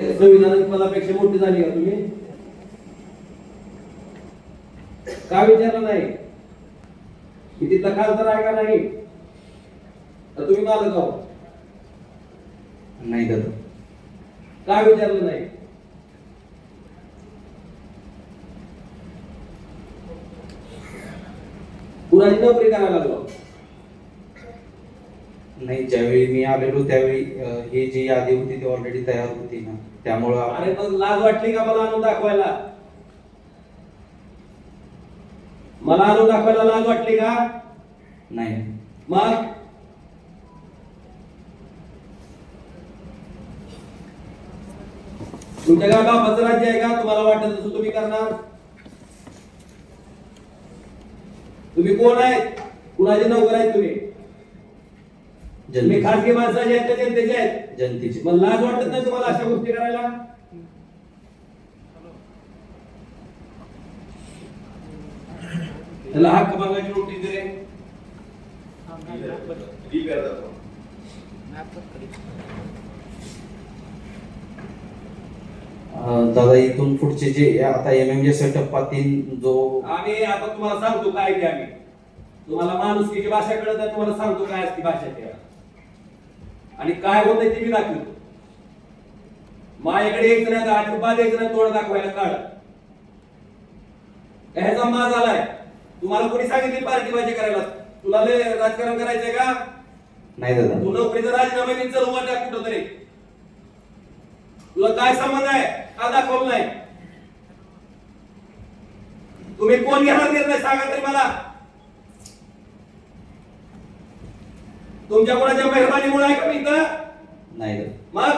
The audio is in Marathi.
संविधानिक पदापेक्षा मोठी झाली का तुम्ही? का विचारलं नाही? की तिथला खासदार आहे का नाही? तर तुम्ही मालक आहो नाही दादा. का विचारलं नाही? कुणाची नोकरी करायला लागलो? नाही ज्यावेळी मी आलेलो त्यावेळी अं, ही जी यादी होती ती ऑलरेडी तयार होती ना. त्यामुळं अरे मग लाज वाटली का मला आणून दाखवायला? मला आणून दाखवायला लाज वाटली का? नाही. मग? तुमच्या गाव बापाचं राज्य आहे का? तुम्हाला वाटत तसं तुम्ही करणार? तुम्ही कोण आहेत? कुणाचे नोकर आहेत तुम्ही? जनतेची खासगी माणसाचे आहेत का जनतेचे आहेत. जनतेची मग लाज वाटत नाही तुम्हाला अशा गोष्टी करायला. त्याला हक्क मागायची नोटीस दिले दादा इथून पुढचे जे आता एम एम जे टप्पातील जो आम्ही आता तुम्हाला सांगतो काय ते आम्ही. तुम्हाला माणुसकीची भाषा कळत नाही तुम्हाला सांगतो काय असते भाषा त्या आणि काय होत ते मी दाखवतो माझ्याकडे यायचं नाही आठ रुपया द्यायचं नाही तोड दाखवायला काढ. ह्याचा माज आलाय तुम्हाला कोणी सांगितली पार्टी भाजी करायला? तुला लय राजकारण करायचंय का? नाही दादा. तू नोकरीचा राजीनामा घेऊन चल उभा टाक कुठं तरी तुला काय संबंध आहे? का दाखवलं नाही? तुम्ही कोण घेणार निर्णय सांगा तरी मला. तुमच्या कोणाच्या मेहरबानीमुळे आहे का मी इथं? नाही. मग?